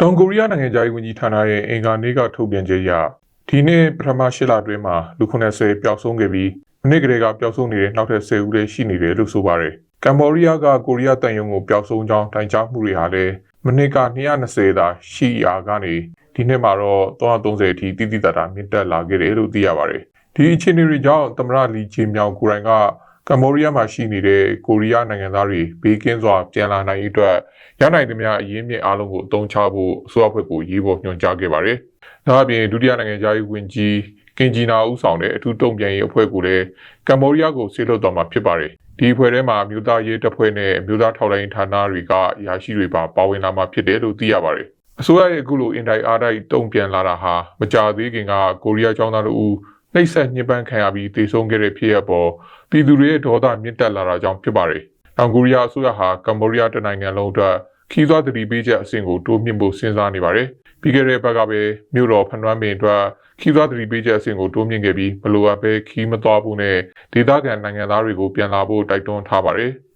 တောင်ကိုရီးယားနိုင်ငံသားရေးဝန်ကြီးဌာနရဲ့အင်္ဂါနေ့ကထုတ်ပြန်ချက်အရဒီနေ့ပထမ၈လအတွင်းမှာလူ90ပျောက်ဆုံးခဲ့ပြီးမနေ့ကလေးကပျောက်ဆုံးနေတဲ့နောက်ထပ်10ဦးလည်းရှိနေတယ်လို့ဆိုပါတယ်။ကမ္ဘောဒီးယားကကိုရီးယားတန်ယုံကိုပျောက်ဆုံးကြောင်းတိုင်ကြားမှုတွေဟာလည်းမနေ့က220သာရှိရာကနေဒီနေ့မှာတော့330အထိတိတိတတ်တာမြင့်တက်လာခဲ့တယ်လို့သိရပါတယ်။ဒီအခြေအနေတွေကြောင့်သမရလီချေမြောင်ကိုရိုင်က ကမ္ဘောဒီးယားမှာရှိနေတဲ့ကိုရီးယားနိုင်ငံသားတွေဘေးကင်းစွာပြန်လာနိုင်ရေးအတွက်ရနိုင်သမျှအရင်းမြစ်အားလုံးကိုအသုံးချဖို့အစိုးရဖွဲ့ကိုရေးပေါ်ညွှန်ကြားခဲ့ပါတယ်။ဒါအပြင်ဒုတိယနိုင်ငံသားရေးဝန်ကြီးကင်ဂျီနာဦးဆောင်တဲ့အထူးတုံ့ပြန်ရေးအဖွဲ့ကိုလည်းကမ္ဘောဒီးယားကိုဆေးလွှတ်တော်မှာဖြစ်ပါတယ်။ဒီအဖွဲ့ထဲမှာမြို့သားရေးတပ်ဖွဲ့နဲ့မြို့သားထောက်လှမ်းရေးဌာနတွေကအရာရှိတွေပါပါဝင်လာမှာဖြစ်တယ်လို့သိရပါတယ်။အစိုးရရဲ့အခုလိုအင်တိုင်အားတိုက်တုံ့ပြန်လာတာဟာမကြာသေးခင်ကကိုရီးယားចောင်းသားတို့ နှိပ်စက်ညှဉ်းပန်းခံရပြီးတေဆုံးခဲ့တဲ့ဖြစ်ရပ်ပေါ်ပြည်သူတွေရဲ့ဒေါသမြင့်တက်လာတာကြောင့်ဖြစ်ပါတယ်။တောင်ကိုရီးယားအစိုးရဟာကမ္ဘောဒီးယားတနိုင်ငံလုံးအတွက်ခီးသွွားတတိပေးချက်အဆင့်ကိုတိုးမြင့်ဖို့စဉ်းစားနေပါတယ်။ပြီးခဲ့တဲ့ဘက်ကပဲမြို့တော်ဖနွမ်းပင်အတွက်ခီးသွွားတတိပေးချက်အဆင့်ကိုတိုးမြင့်ခဲ့ပြီးဘလိုအပ်ပဲခီးမသွားဖို့နဲ့ဒေသခံနိုင်ငံသားတွေကိုပြန်လာဖို့တိုက်တွန်းထားပါတယ်။